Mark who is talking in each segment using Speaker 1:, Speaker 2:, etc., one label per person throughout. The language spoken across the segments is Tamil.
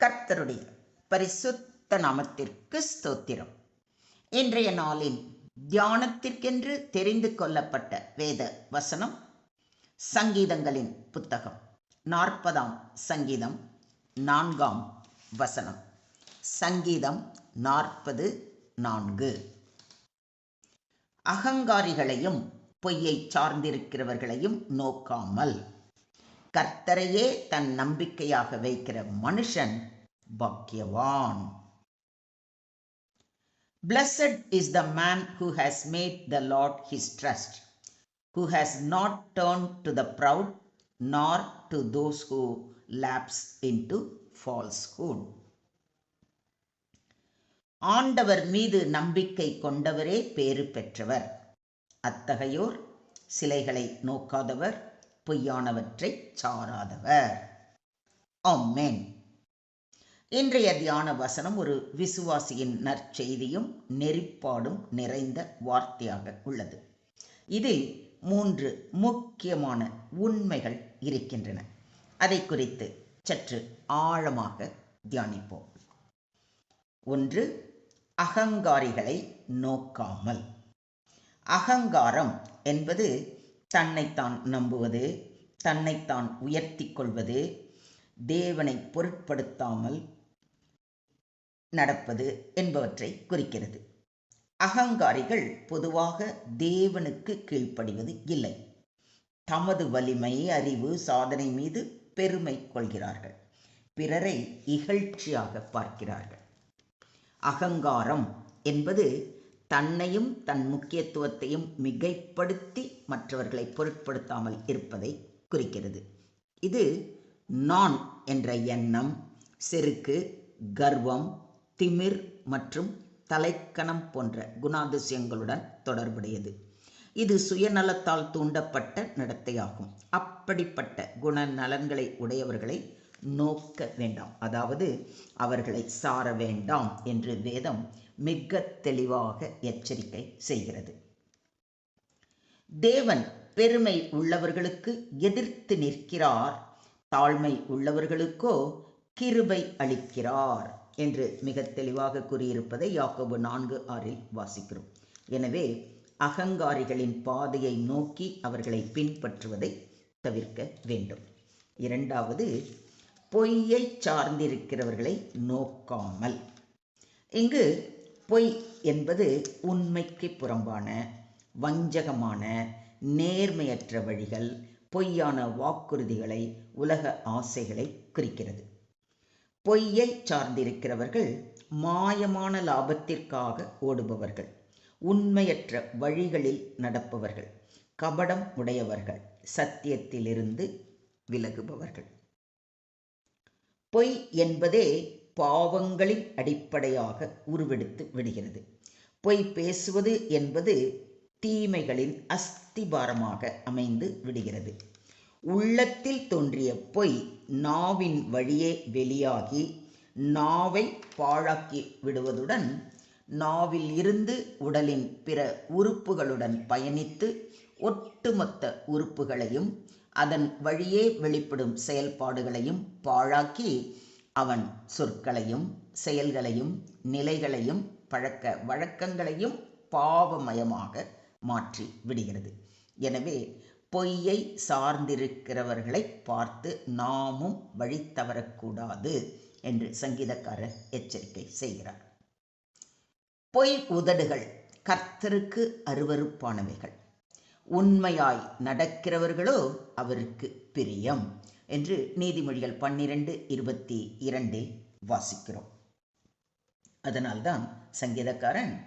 Speaker 1: கர்த்தருடைய பரிசுத்த நாமத்திற்கு ஸ்தோத்திரம். இன்றைய நாளின் தியானத்திற்கென்று தெரிந்து கொள்ளப்பட்ட வேத வசனம் சங்கீதங்களின் புத்தகம். நாற்பதாம் சங்கீதம் நான்காம் வசனம். சங்கீதம் நாற்பது நான்கு. அகங்காரிகளையும் பொய்யை சார்ந்திருக்கிறவர்களையும் நோக்காமல் கர்த்தரையே தன் நம்பிக்கையாக வைக்கிற மனுஷன் பாக்கியவான் Blessed is the man who has made the Lord his trust, who has not turned to the proud, nor to those who lapse into falsehood. ஆண்டவர் மீது நம்பிக்கை கொண்டவரே பேறு பெற்றவர் அத்தகையோர் சிலைகளை நோக்காதவர் பொய்யானவற்றை சாராதவர். ஆமென். இன்றைய தியான வசனம் ஒரு விசுவாசியின் நற்செய்தியும் நெறிப்பாடும் நிறைந்த வார்த்தையாக உள்ளது. இதில் மூன்று முக்கியமான உண்மைகள் இருக்கின்றன. அதை குறித்து சற்று ஆழமாக தியானிப்போம். ஒன்று அகங்காரிகளை நோக்காமல். அகங்காரம் என்பது தன்னைத்தான் நம்புவது தன்னைத்தான் உயர்த்தி கொள்வது தேவனை பொருட்படுத்தாமல் நடப்பது என்பவற்றை குறிக்கிறது. அகங்காரிகள் பொதுவாக தேவனுக்கு கீழ்ப்படிவது இல்லை. தமது வலிமை அறிவு சாதனை மீது பெருமை கொள்கிறார்கள். பிறரை இகழ்ச்சியாக பார்க்கிறார்கள். அகங்காரம் என்பது தன்னையும் தன் முக்கியத்துவத்தையும் மிகைப்படுத்தி மற்றவர்களை பொருட்படுத்தாமல் இருப்பதை குறிக்கிறது. இது நான் என்ற எண்ணம் செருக்கு கர்வம் திமிர் மற்றும் தலைக்கணம் போன்ற குணாதிசயங்களுடன் தொடர்புடையது. இது சுயநலத்தால் தூண்டப்பட்ட நடத்தையாகும். அப்படிப்பட்ட குணநலன்களை உடையவர்களை நோக்க வேண்டாம். அதாவது அவர்களை சார வேண்டாம் என்று வேதம் மிக தெளிவாக எச்சரிக்கை செய்கிறது. தேவன் பெருமை உள்ளவர்களுக்கு எதிர்த்து நிற்கிறார். தாழ்மை உள்ளவர்களுக்கோ கிருபை அளிக்கிறார் என்று மிக தெளிவாக கூறியிருப்பதை யாக்கோபு நான்கு ஆறில் வாசிக்கிறோம். எனவே அகங்காரிகளின் பாதையை நோக்கி அவர்களை பின்பற்றுவதை தவிர்க்க வேண்டும். இரண்டாவது பொய்யை சார்ந்திருக்கிறவர்களை நோக்காமல். இங்கு பொய் என்பது உண்மைக்கு புறம்பான வஞ்சகமான நேர்மையற்ற வழிகள் பொய்யான வாக்குறுதிகளை உலக ஆசைகளை குறிக்கிறது. பொய்யை சார்ந்திருக்கிறவர்கள் மாயமான லாபத்திற்காக ஓடுபவர்கள் உண்மையற்ற வழிகளில் நடப்பவர்கள் கபடம் உடையவர்கள் சத்தியத்திலிருந்து விலகுபவர்கள். பொய் என்பதே பாவங்களின் அடிப்படையாக உருவெடுத்து விடுகிறது. பொய் பேசுவது என்பது தீமைகளின் அஸ்திபாரமாக அமைந்து விடுகிறது. உள்ளத்தில் தோன்றிய பொய் நாவின் வழியே வெளியாகி நாவை பாழாக்கி விடுவதுடன் நாவில் இருந்து உடலின் பிற உறுப்புகளுடன் பயணித்து ஒட்டுமொத்த உறுப்புகளையும் அதன் வழியே வெளிப்படும் செயல்பாடுகளையும் பாழாக்கி அவன் சொற்களையும் செயல்களையும் நிலைகளையும் பழக்க வழக்கங்களையும் பாவமயமாக மாற்றி விடுகிறது. எனவே பொய்யை சார்ந்திருக்கிறவர்களை பார்த்து நாமும் வழி தவறக்கூடாது என்று சங்கீதக்காரர் எச்சரிக்கை செய்கிறார். பொய் உதடுகள் கர்த்தருக்கு அருவறுப்பானவைகள் உண்மையாய் நடக்கிறவர்களோ அவருக்கு பிரியம் என்று நீதிமொழிகள் பன்னிரண்டு இருபத்தி இரண்டில் வாசிக்கிறோம். அதனால்தான் சங்கீதக்காரன்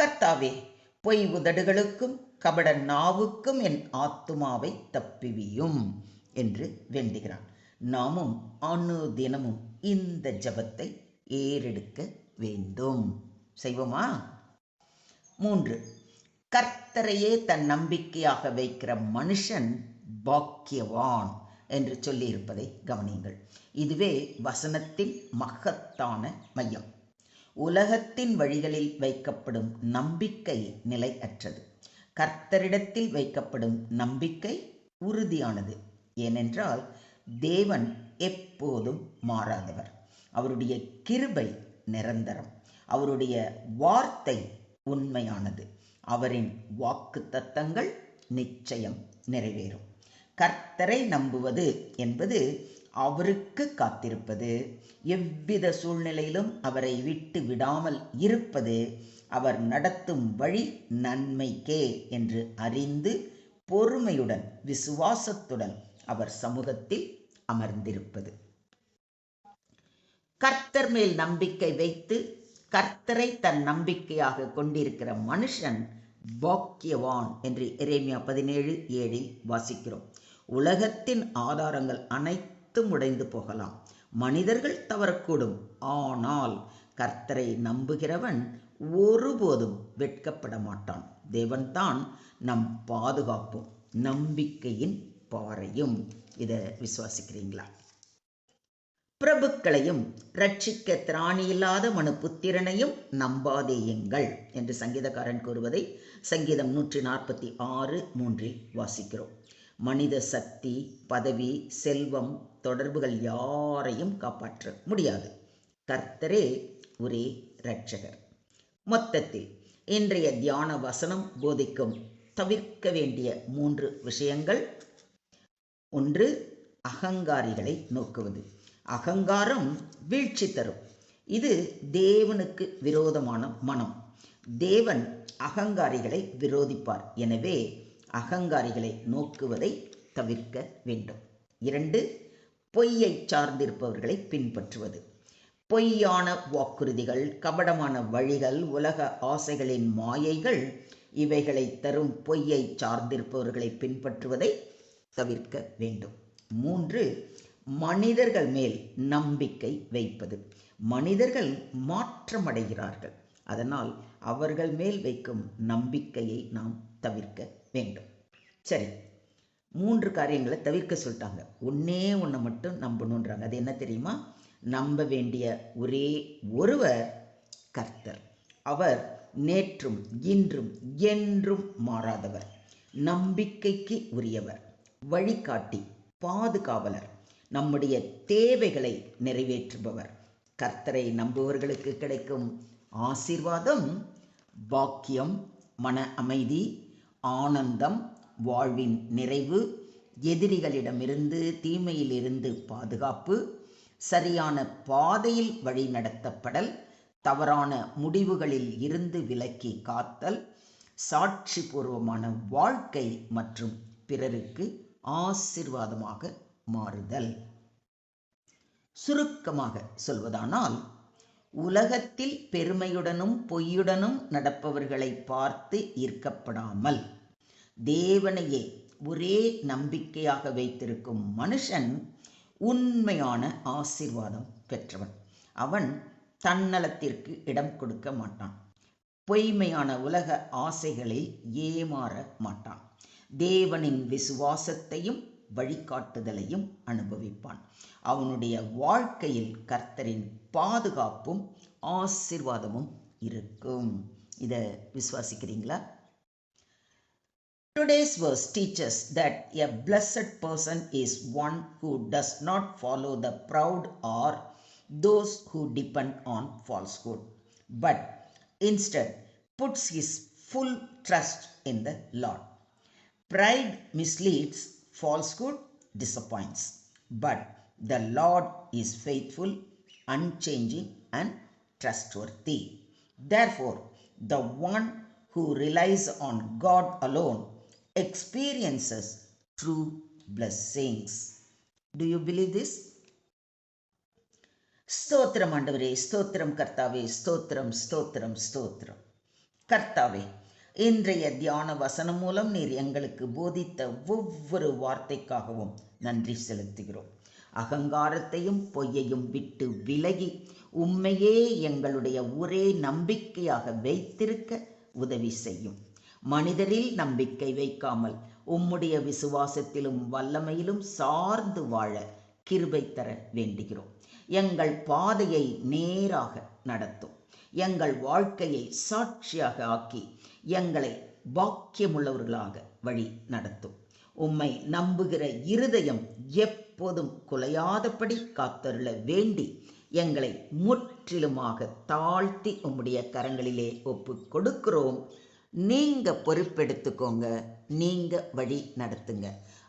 Speaker 1: கர்த்தாவே பொய் உதடுகளுக்கும் கபட நாவுக்கும் என் ஆத்துமாவை தப்பிவியும் என்று வேண்டுகிறான். நாமும் அணு தினமும் இந்த ஜபத்தை ஏறெடுக்க வேண்டும். செய்வோமா? மூன்று கர்த்தரையே தன் நம்பிக்கையாக வைக்கிற மனுஷன் பாக்கியவான் என்று சொல்லியிருப்பதை கவனியுங்கள். இதுவே வசனத்தின் மகத்தான மையம். உலகத்தின் வழிகளில் வைக்கப்படும் நம்பிக்கை நிலையற்றது. கர்த்தரிடத்தில் வைக்கப்படும் நம்பிக்கை உறுதியானது. ஏனென்றால் தேவன் எப்போதும் மாறாதவர். அவருடைய கிருபை நிரந்தரம். அவருடைய வார்த்தை உண்மையானது. அவரின் வாக்கு தத்தங்கள் நிச்சயம் நிறைவேறும். கர்த்தரை நம்புவது என்பது அவருக்கு காத்திருப்பது. எவ்வித சூழ்நிலையிலும் அவரை விட்டு விடாமல் இருப்பது அவர் நடத்தும் வழி நன்மைக்கே என்று அறிந்து பொறுமையுடன் விசுவாசத்துடன் அவர் சமூகத்தில் அமர்ந்திருப்பது. கர்த்தர் மேல் நம்பிக்கை வைத்து கர்த்தரை தன் நம்பிக்கையாக கொண்டிருக்கிற மனுஷன் பாக்கியவான் என்று எரேமியா பதினேழு ஏழில் வாசிக்கிறோம். உலகத்தின் ஆதாரங்கள் அனைத்தும் உடைந்து போகலாம். மனிதர்கள் தவறக்கூடும். ஆனால் கர்த்தரை நம்புகிறவன் ஒருபோதும் வெட்கப்பட மாட்டான். தேவன்தான் நம் பாதுகாப்பும் நம்பிக்கையின் பாறையும். இதை விசுவாசிக்கிறீங்களா? பிரபுக்களையும் ரட்சிக்க திராணியில்லாத மனு புத்திரனையும் நம்பாதேயுங்கள் என்று சங்கீதக்காரன் கூறுவதை சங்கீதம் நூற்றி நாற்பத்தி ஆறு மூன்றில் வாசிக்கிறோம். மனித சக்தி பதவி செல்வம் தொடர்புகள் யாரையும் காப்பாற்ற முடியாது. கர்த்தரே ஒரே இரட்சகர். மொத்தத்தில் இன்றைய தியான வசனம் போதிக்கும் தவிர்க்க வேண்டிய மூன்று விஷயங்கள். ஒன்று அகங்காரிகளை நோக்குவது. அகங்காரம் வீழ்ச்சி தரும். இது தேவனுக்கு விரோதமான மனம். தேவன் அகங்காரிகளை விரோதிப்பார். எனவே அகங்காரிகளை நோக்குவதை தவிர்க்க வேண்டும். இரண்டு பொய்யை சார்ந்திருப்பவர்களை பின்பற்றுவது. பொய்யான வாக்குறுதிகள் கபடமான வழிகள் உலக ஆசைகளின் மாயைகள் இவைகளை தரும் பொய்யை சார்ந்திருப்பவர்களை பின்பற்றுவதை தவிர்க்க வேண்டும். மூன்று மனிதர்கள் மேல் நம்பிக்கை வைப்பது. மனிதர்கள் மாற்றமடைகிறார்கள். அதனால் அவர்கள் மேல் வைக்கும் நம்பிக்கையை நாம் தவிர்க்க வேண்டும். சரி மூன்று காரியங்களை தவிர்க்க சொல்லிட்டாங்க. ஒன்னே ஒன்றை மட்டும் நம்பணுன்றாங்க. அது என்ன தெரியுமா? நம்ப வேண்டிய ஒரே ஒருவர் கர்த்தர். அவர் நேற்றும் இன்றும் என்றும் மாறாதவர். நம்பிக்கைக்கு உரியவர். வழிகாட்டி பாதுகாவலர். நம்முடைய தேவைகளை நிறைவேற்றுபவர். கர்த்தரை நம்புவர்களுக்கு கிடைக்கும் ஆசீர்வாதம் பாக்கியம் மன அமைதி ஆனந்தம் வாழ்வின் நிறைவு எதிரிகளிடமிருந்து தீமையிலிருந்து பாதுகாப்பு சரியான பாதையில் வழி நடத்தப்படல் தவறான முடிவுகளில் இருந்து விலக்கி காத்தல் சாட்சிபூர்வமான வாழ்க்கை மற்றும் பிறருக்கு ஆசிர்வாதமாக மாறுதல். சுருக்கமாக சொல்வதானால் உலகத்தில் பெருமையுடனும் பொய்யுடனும் நடப்பவர்களை பார்த்து ஈர்க்கப்படாமல் தேவனையே ஒரே நம்பிக்கையாக வைத்திருக்கும் மனுஷன் உண்மையான ஆசிர்வாதம் பெற்றவன். அவன் தன்னலத்திற்கு இடம் கொடுக்க மாட்டான். பொய்மையான உலக ஆசைகளில் ஏமாற மாட்டான். தேவனின் விசுவாசத்தையும் வழிகாட்டுதலையும் அனுபவிப்பான் அவனுடைய வாழ்க்கையில் கர்த்தரின் பாதுகாப்பும் ஆசிர்வாதமும் இருக்கும் இதை விசுவாசிக்கிறீங்களா today's verse teaches that a blessed person is one who does not follow the proud or those who depend on falsehood but instead puts his full trust in the Lord pride misleads falsehood disappoints, but the Lord is faithful, unchanging, and trustworthy. Therefore, the one who relies on God alone experiences true blessings. Do you believe this? ஸ்தோத்திரம் ஆண்டவரே ஸ்தோத்திரம் கர்த்தாவே ஸ்தோத்திரம் ஸ்தோத்திரம் ஸ்தோத்திரம் கர்த்தாவே இன்றைய தியான வசனம் மூலம் நீர் எங்களுக்கு போதித்த ஒவ்வொரு வார்த்தைக்காகவும் நன்றி செலுத்துகிறோம். அகங்காரத்தையும் பொய்யையும் விட்டு விலகி உண்மையே எங்களுடைய ஒரே நம்பிக்கையாக வைத்திருக்க உதவி செய்யும். மனிதரில் நம்பிக்கை வைக்காமல் உம்முடைய விசுவாசத்திலும் வல்லமையிலும் சார்ந்து வாழ கிருபை தர வேண்டுகிறோம். எங்கள் பாதையை நேராக நடத்தும். எங்கள் வாழ்க்கையை சாட்சியாக ஆக்கி எங்களை பாக்கியமுள்ளவர்களாக வழி நடத்தும். உம்மை நம்புகிற இருதயம் எப்போதும் குலையாதபடி காத்தருள வேண்டி எங்களை முற்றிலுமாக தாழ்த்தி உம்முடைய கரங்களிலே ஒப்பு கொடுக்கிறோம். நீங்க பொறுப்பெடுத்துக்கோங்க. நீங்க வழி நடத்துங்க.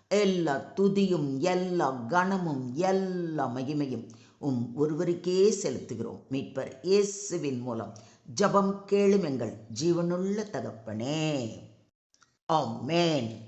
Speaker 1: எல்லா துதியும் எல்லா கணமும் எல்லா மகிமையும் உம் ஒருவருக்கே செலுத்துகிறோம். மீட்பர் இயேசுவின் மூலம். ஜபம் கேளும் எங்கள் ஜீவனுள்ள தகப்பனே. ஆமேன்.